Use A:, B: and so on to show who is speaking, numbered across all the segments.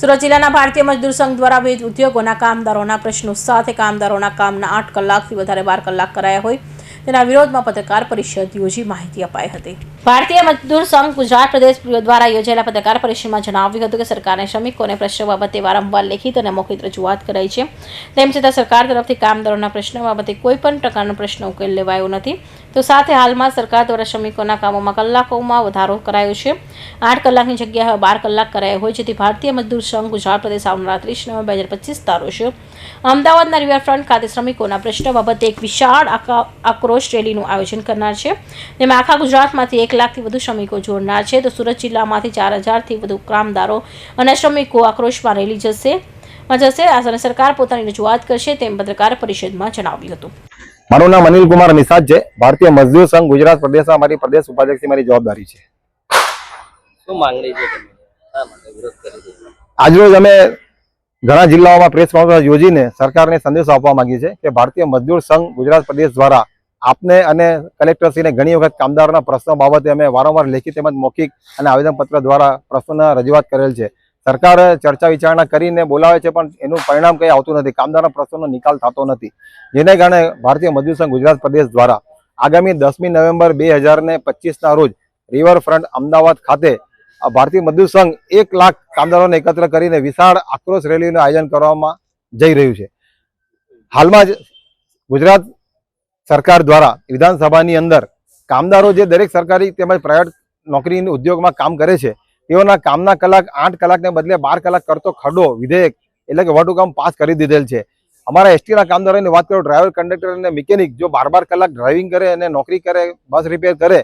A: સુરત જિલ્લાના ભારતીય મજદૂર સંઘ દ્વારા વિવિધ ઉદ્યોગોના કામદારોના પ્રશ્નો સાથે કામદારોના કામના આઠ કલાકથી વધારે બાર કલાક કરાયા હોય. તેના વિરોધમાં પત્રકાર પરિષદ યોજી માહિતી અપાઈ હતી. ભારતીય મજદૂર સંઘ ગુજરાત પ્રદેશ દ્વારા યોજાયેલા પત્રકાર પરિષદમાં જણાવ્યું હતું કે સરકારને શ્રમિકોને પ્રશ્નો બાબતે વારંવાર લેખિત અને મૌખિક રજૂઆત કરાઈ છે. તેમ છતાં સરકાર તરફથી કામદારોના પ્રશ્નો બાબતે કોઈ પણ પ્રકારનો પ્રશ્ન ઉકેલ લેવાયો નથી. તો સાથે હાલમાં સરકાર દ્વારા શ્રમિકોના કામોમાં કલાકોમાં વધારો કરાયો છે. આઠ કલાકની જગ્યાએ હવે બાર કલાક કરાયો હોય, જેથી ભારતીય મજદૂર સંઘ ગુજરાત પ્રદેશ આવનારા ત્રીસ નવેમ્બર બે હજાર પચીસ તારોશે અમદાવાદના રિવરફ્રન્ટ ખાતે શ્રમિકોના પ્રશ્નો બાબતે એક વિશાળ આકા- આક્રોશ રેલીનું આયોજન કરનાર છે. જેમાં આખા ગુજરાતમાંથી એક લાખથી વધુ શ્રમિકો જોડનાર છે. તો સુરત જિલ્લામાંથી ચાર હજારથી વધુ કામદારો અને શ્રમિકો આક્રોશમાં રેલી જશે. જશે. અને સરકાર પોતાની રજૂઆત કરશે તેમ પત્રકાર પરિષદમાં જણાવ્યું હતું.
B: મારું નામ અનિલ કુમાર નિષાદ છે. ભારતીય મજદૂર સંઘ ગુજરાત પ્રદેશમાં મારી પ્રદેશ ઉપાધ્યક્ષની મારી જવાબદારી છે.
C: શું માંગણી છે તમે? શા માટે વિરોધ કરી રહ્યા છો?
B: આજરોજ અમે ઘણા જિલ્લાઓમાં પ્રેસ કોન્ફરન્સ યોજીને સરકારને સંદેશો આપવા માંગીએ છીએ કે ભારતીય મજદૂર સંઘ ગુજરાત પ્રદેશ દ્વારા આપને અને કલેક્ટરશ્રીને ઘણી વખત કામદારોના પ્રશ્નો બાબતે અમે વારંવાર લેખિત તેમજ મૌખિક અને આવેદનપત્ર દ્વારા પ્રશ્નોના રજૂઆત કરેલ છે. સરકાર ચર્ચા વિચારણા કરીને બોલાવે છે પણ એનું પરિણામ કંઈ આવતું નથી. કામદારના પ્રશ્નોનો નિકાલ થતો નથી. જેને કારણે ભારતીય મજૂર સંઘ ગુજરાત પ્રદેશ દ્વારા આગામી દસમી નવેમ્બર બે હજાર ને પચીસના રોજ રિવરફ્રન્ટ અમદાવાદ ખાતે ભારતીય મજદૂર સંઘ એક લાખ કામદારોને એકત્ર કરીને વિશાળ આક્રોશ રેલીનું આયોજન કરવામાં જઈ રહ્યું છે. હાલમાં જ ગુજરાત સરકાર દ્વારા વિધાનસભાની અંદર કામદારો જે દરેક સરકારી તેમજ પ્રાઇવેટ નોકરી ઉદ્યોગમાં કામ કરે છે, તેઓના કામના કલાક, આઠ કલાકને બદલે બાર કલાક કરતો ખરડો વિધેયક એટલે કે વટહુકમ પાસ કરી દીધેલ છે. અમારા એસટીના કામદારોની વાત કરું ડ્રાઈવર કંડક્ટર અને મિકેનિક જો બાર બાર કલાક ડ્રાઇવિંગ કરે અને નોકરી કરે બસ રિપેર કરે,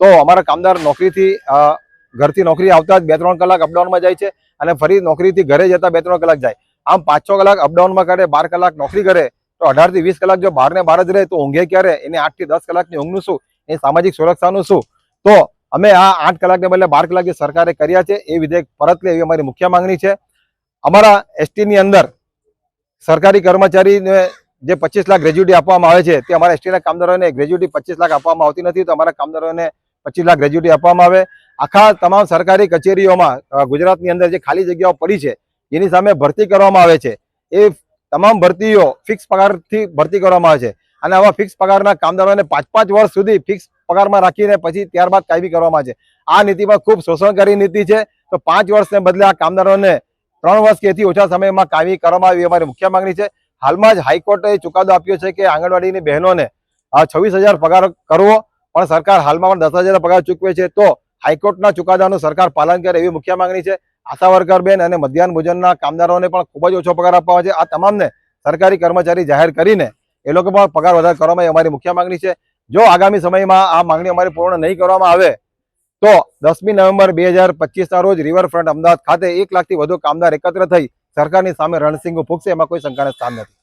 B: તો અમારા કામદાર નોકરીથી ઘરથી નોકરી આવતા જ બે ત્રણ કલાક અપડાઉનમાં જાય છે અને ફરી નોકરીથી ઘરે જતા બે ત્રણ કલાક જાય. આમ પાંચ છ કલાક અપડાઉનમાં કરે બાર કલાક નોકરી કરે તો અઢારથી વીસ કલાક જો બહાર ને બહાર જ રહે તો ઊંઘે ક્યારે? એને આઠથી દસ કલાકની ઊંઘનું શું? એ સામાજિક સુરક્ષાનું શું? તો અમે આ આઠ કલાકને બદલે બાર કલાક જે સરકારે કર્યા છે, એ વિધેયક પરત લે એવી અમારી મુખ્ય માંગણી છે. અમારા એસટીની અંદર સરકારી કર્મચારીને જે પચીસ લાખ ગ્રેજ્યુટી આપવામાં આવે છે, તે અમારા એસટીના કામદારોને ગ્રેજ્યુટી પચીસ લાખ આપવામાં આવતી નથી, તો અમારા કામદારોને પચીસ લાખ ગ્રેજ્યુટી આપવામાં આવે. આખા તમામ સરકારી કચેરીઓમાં ગુજરાતની અંદર જે ખાલી જગ્યાઓ પડી છે, એની સામે ભરતી કરવામાં આવે છે. એ તમામ ભરતીઓ ફિક્સ પગારથી ભરતી કરવામાં આવે છે. અને આવા ફિક્સ પગારના કામદારોને પાંચ પાંચ વર્ષ સુધી ફિક્સ પગારમાં રાખીને પછી ત્યારબાદ કાયમી કરવામાં આવે છે. આ નીતિમાં ખૂબ શોષણકારી નીતિ છે. તો પાંચ વર્ષને બદલે આ કામદારોને ત્રણ વર્ષ કે ઓછા સમયમાં કાયમી કરવામાં આવી અમારી મુખ્ય માંગણી છે. હાલમાં જ હાઈકોર્ટે ચુકાદો આપ્યો છે કે આંગણવાડીની બહેનોને છવ્વીસ હજાર પગાર કરવો, પણ સરકાર હાલમાં પણ દસ હજાર પગાર ચૂકવે છે. તો હાઈકોર્ટના ચુકાદાનું સરકાર પાલન કરે એવી મુખ્ય માંગણી છે. આશા વર્કર બેન અને મધ્યાહન ભોજનના કામદારોને પણ ખૂબ જ ઓછો પગાર આપવામાં છે. આ તમામને સરકારી કર્મચારી જાહેર કરીને એ લોકો પણ પગાર વધારે કરવામાં અમારી મુખ્ય માંગણી છે. જો આગામી સમયમાં આ માંગણી અમારી પૂર્ણ નહીં કરવામાં આવે, તો દસમી નવેમ્બર બે હજાર પચીસના રોજ રિવરફ્રન્ટ અમદાવાદ ખાતે એક લાખથી વધુ કામદાર એકત્ર થઈ સરકારની સામે રણસિંગો ફૂંકશે એમાં કોઈ શંકાને સ્થાન નથી.